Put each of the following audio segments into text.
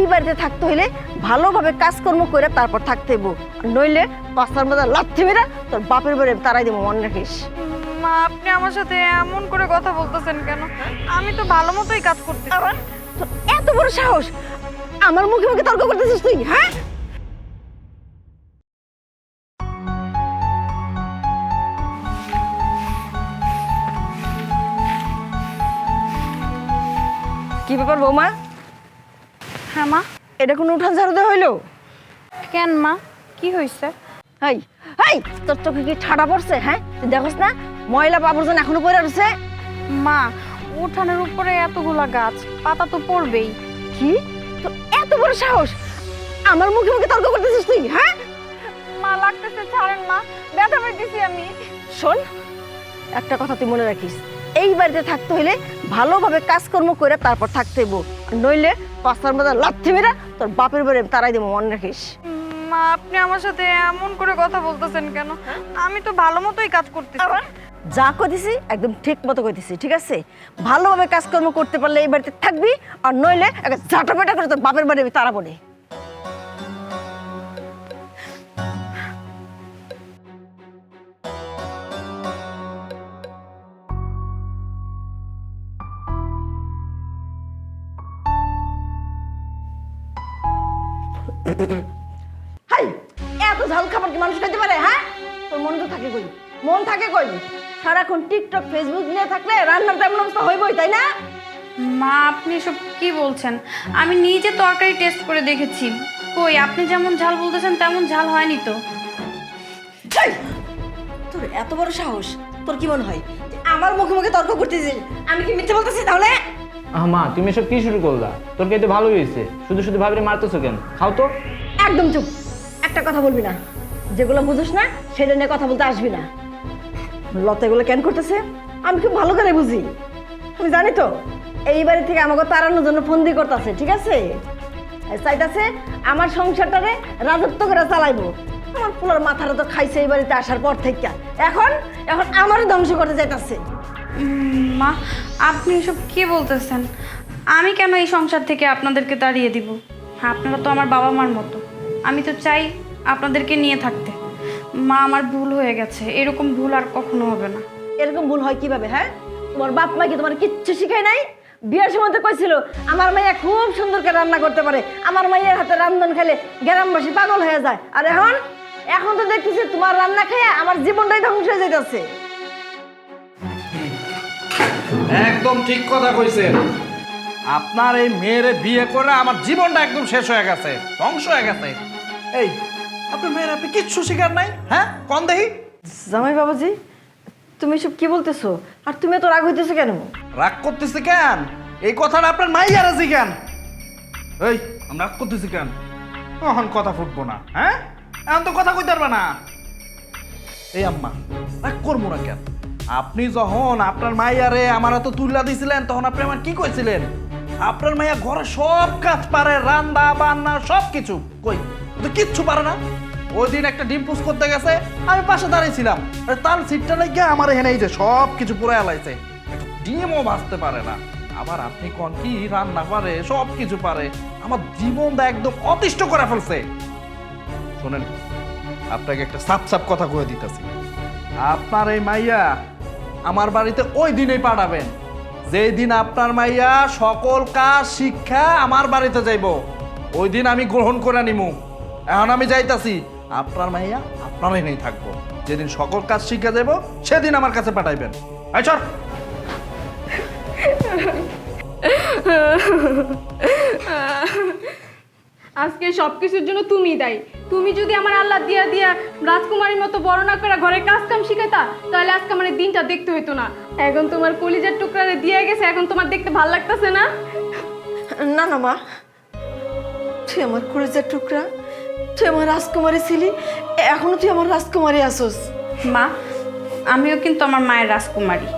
এই বাড়িতে থাকতে হইলে ভালোভাবে কাজকর্ম করে তারপর থাকতে হইব। নইলে পাঁচটার মধ্যে লাথি মেরা তোর বাপের বাড়ি তারাই দেবো মনে রাখিস। মা আপনি আমার সাথে এমন করে কথা বলতেছেন কেন? আমি তো ভালো মতোই কাজ করতে আবার? এত বড় সাহস! আমার মুখে মুখে তর্ক করতেছিস তুই হ্যাঁ? কি ব্যাপার বৌমা? হ্যাঁ মা। এটা কোনো উঠান ঝাড়ু দেওয়া হইল? কেন মা? কি হয়েছে হাই হাই তোর চোখে কি ঠাডা পড়ছে হ্যাঁ? তুই দেখোস না ময়লা আবর্জনা এখনও পড়ে রয়েছে মা উঠানের উপরে এতগুলা গাছ পাতা তো পড়বেই। কি? তো এত বড় সাহস? আমার মুখে মুখে তর্ক করতেছিস তুই হ্যাঁ? মা লাগতেছে ছাড়েন মা। ব্যথা পাইতেছি আমি। শোন একটা কথা তুই মনে রাখিস। এই বাড়িতে থাকতে হইলে ভালোভাবে কাজকর্ম করে তারপর থাকতে হইব। নইলে পাঁচটার মধ্যে লাথি মেরা তোর বাপের বাড়ি তারাই দেবো মনে রাখিস। মা আপনি আমার সাথে এমন করে কথা বলতেছেন কেন? আমি তো ভালো মতোই কাজ করতেছি। যা কইতেছি একদম ঠিক মতো কইতেছি ঠিক আছে? ভালোভাবে কাজকর্ম করতে পারলে এই বাড়িতে থাকবি আর নইলে একটা ঝাঁটাপেটা করে তোর বাপের বাড়ি আমি তারা বলে হাই এত ঝাল খাবার কি মানুষ খেতে পারে হ্যাঁ? তোর মন তো থাকে কই? মন থাকে কই? সারাক্ষণ টিকটক ফেসবুক নিয়ে থাকলে রান্নার তেমন অবস্থা হইবই তাই না? মা আপনি এসব কি বলছেন? আমি নিজে তরকারি টেস্ট করে দেখেছি। কই আপনি যেমন ঝাল বলতেছেন তেমন ঝাল হয়নি তো। তোর এত বড় সাহস তোর কি মনে হয় যে আমার মুখে মুখে তর্ক করতেছিস? আমি কি মিথ্যে বলতেছি তাহলে? আহ মা, তুমি এসব কি শুরু করলা? তোর খেতে ভালো হয়েছে। শুধু শুধু ভাবরে মারতেছো কেন? খাও তো। একদম চুপ। একটা কথা বলবি না। যেগুলো বুঝিস না, সেটা নিয়ে কথা বলতে আসবি না। লতা এগুলো কেন করতেছে? আমি খুব ভালো করে বুঝি। তুমি জানি তো, এই বাড়ি থেকে আমাকে তাড়ানোর জন্য ফোন দিয়ে করতেছে, ঠিক আছে? চাইতাছে আমার সংসারটারে রাজত্ব করে চালাইবো। আমার পুলার মাথাটা তো খাইছে এই বাড়িতে আসার পর থেকে। এখন এখন আমারও ধ্বংস করতে চাইতাছে। মা, আপনি এসব কি বলতেছেন? আমি কেন এই সংসার থেকে আপনাদেরকে তাড়িয়ে দিব? আপনারা তো আমার বাবা মার মতো। আমি তো চাই আপনাদেরকে নিয়ে থাকতে। মা, আমার ভুল হয়ে গেছে। এরকম ভুল আর কখনো হবে না। এরকম ভুল হয় কীভাবে হ্যাঁ? তোমার বাপ মা কি তোমার কিচ্ছু শিখায় নাই? বিয়ের সময় তো কইছিল, আমার মাইয়া খুব সুন্দর করে রান্না করতে পারে। আমার মাইয়ের হাতে রান্ধন খেলে গ্রামবাসী পাগল হয়ে যায়। আর এখন? এখন তো দেখতেছি তোমার রান্না খেয়ে আমার জীবনটাই ধ্বংস হয়ে যাইতেছে। একদম ঠিক কথা কইছেন। আপনার এই মেয়ের বিয়ে করে আমার জীবনটা একদম শেষ হয়ে গেছে ধ্বংস হয়ে গেছে। এই আপনার মেয়ের আপনি কিচ্ছু শিকার নাই হ্যাঁ? কন দেখি। জামাই বাবাজি তুমি সব কি বলতেছো? আর তুমি তো রাগ হইতেছো কেন? রাগ করতেছে কেন? এই কথাটা আপনার মাইয়ার আছে কেন এই আমি রাগ করতেছি কেন? এখন কথা ফুটবো না হ্যাঁ? এখন তো কথা কইতে পারবে না। এই আম্মা রাগ করব না কেন? আপনি যখন আপনার মাইয়ারে আমার এত তুল্লা দিছিলেন, তখন আপনি আমার কি কইছিলেন? আপনার মাইয়া ঘরে সব কাজ পারে, রান্না, বান্না সব কিছু কই? তো কিচ্ছু পারে না। ওই দিন একটা ডিম পুষ করতে গেছে, আমি পাশে দাঁড়িয়েছিলাম তার সিটটা লেগে আমার এখানে এই যে সব কিছু পুরো এলাইছে ডিমও ভাজতে পারে না। আবার আপনি কোন কি রান্না পারে সব কিছু পারে, আমার জীবনটা একদম অতিষ্ঠ করে ফেলছে। শোনেন, আপনাকে একটা সাপ সাপ কথা কয়ে দিতেছি। আপনার এই মাইয়া আমার বাড়িতে ওই দিনেই পাঠাবেন। যেই দিন আপনার মাইয়া সকল কাজ, শিক্ষা আমার বাড়িতে যাইব, ওই দিন আমি গ্রহণ করে নিমু। এখন আমি যাইতাছি, আপনার মাইয়া আপনার নেই থাকব। যেদিন সকল কাজ, শিক্ষা যাইব, সেদিন আমার কাছে পাঠাইবেন। চল। আজকে সব কিছুর জন্য তুমি দায়ী। তুমি যদি আমার আল্লাহ দিয়া দিয়া রাজকুমারীর মতো বড় না করে ঘরে কাজ কাম শিখাইতা তাহলে আজকে আমার এই দিনটা দেখতে হইতো না। এখন তোমার কলিজার টুকরারে দিয়ে গেছে এখন তোমার দেখতে ভালো লাগতেছে না? না না মা। তুই আমার কলেজের টুকরা তুই আমার রাজকুমারী ছিলি এখনও তুই আমার রাজকুমারী আসোস মা আমিও কিন্তু আমার মায়ের রাজকুমারী।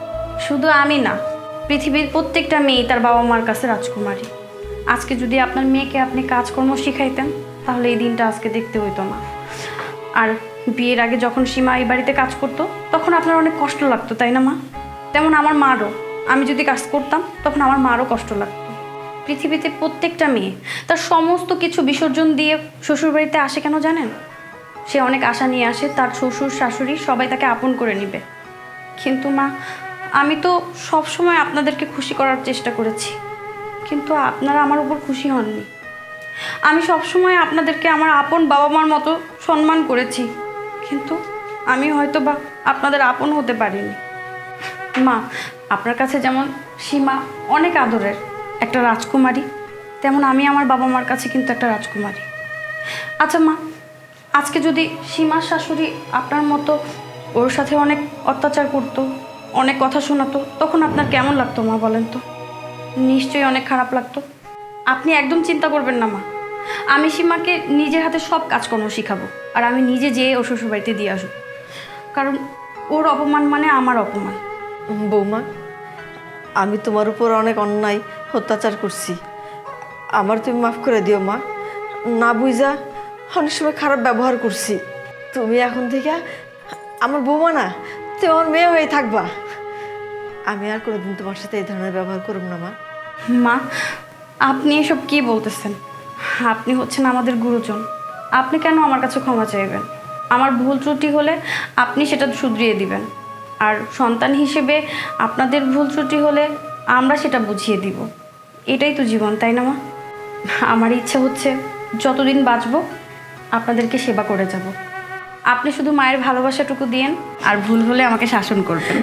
শুধু আমি না পৃথিবীর প্রত্যেকটা মেয়ে তার বাবা মার কাছে রাজকুমারী। আজকে যদি আপনার মেয়েকে আপনি কাজকর্ম শিখাইতেন, তাহলে এই দিনটা আজকে দেখতে হইতো না। আর বিয়ের আগে যখন সীমা এই বাড়িতে কাজ করতো, তখন আপনার অনেক কষ্ট লাগতো, তাই না মা? তেমন আমার মারও। আমি যদি কাজ করতাম, তখন আমার মারও কষ্ট লাগতো। পৃথিবীতে প্রত্যেকটা মেয়ে তার সমস্ত কিছু বিসর্জন দিয়ে শ্বশুরবাড়িতে আসে কেন জানেন? সে অনেক আশা নিয়ে আসে, তার শ্বশুর, শাশুড়ি সবাই তাকে আপন করে নেবে। কিন্তু মা, আমি তো সব সময় আপনাদেরকে খুশি করার চেষ্টা করেছি। কিন্তু আপনারা আমার উপর খুশি হননি। আমি সবসময় আপনাদেরকে আমার আপন বাবা মার মতো সম্মান করেছি, কিন্তু আমি হয়তো বা আপনাদের আপন হতে পারিনি। মা, আপনার কাছে যেমন সীমা অনেক আদরের একটা রাজকুমারী, তেমন আমি আমার বাবা মার কাছে কিন্তু একটা রাজকুমারী। আচ্ছা মা, আজকে যদি সীমার শাশুড়ি আপনার মতো ওর সাথে অনেক অত্যাচার করতো, অনেক কথা শোনাতো, তখন আপনার কেমন লাগতো মা বলেন তো? নিশ্চয়ই অনেক খারাপ লাগতো। আপনি একদম চিন্তা করবেন না, মা। আমি সীমাকে নিজের হাতে সব কাজকর্ম শিখাবো, আর আমি নিজে যেয়ে ওর শ্বশুরবাড়িতে দিয়ে আসব। কারণ ওর অপমান মানে আমার অপমান। বৌমা, আমি তোমার উপর অনেক অন্যায়, অত্যাচার করছি। আমার তুমি মাফ করে দিও, মা। না বুঝা অনেক সময় খারাপ ব্যবহার করছি। তুমি এখন থেকে আমার বৌমা না, তুমি আমার মেয়ে হয়ে থাকবা। আমি আর কোনোদিন তোমার সাথে এই ধরনের ব্যবহার করব না, মা। মা, আপনি এসব কি বলতেছেন? আপনি হচ্ছেন আমাদের গুরুজন। আপনি কেন আমার কাছে ক্ষমা চাইবেন? আমার ভুল ত্রুটি হলে আপনি সেটা শুধরিয়ে দিবেন। আর সন্তান হিসেবে আপনাদের ভুল ত্রুটি হলে আমরা সেটা বুঝিয়ে দিব। এটাই তো জীবন, তাই না, মা? আমার ইচ্ছে হচ্ছে যতদিন বাঁচব, আপনাদেরকে সেবা করে যাব। আপনি শুধু মায়ের ভালোবাসাটুকু দিয়েন আর ভুল হলে আমাকে শাসন করবেন।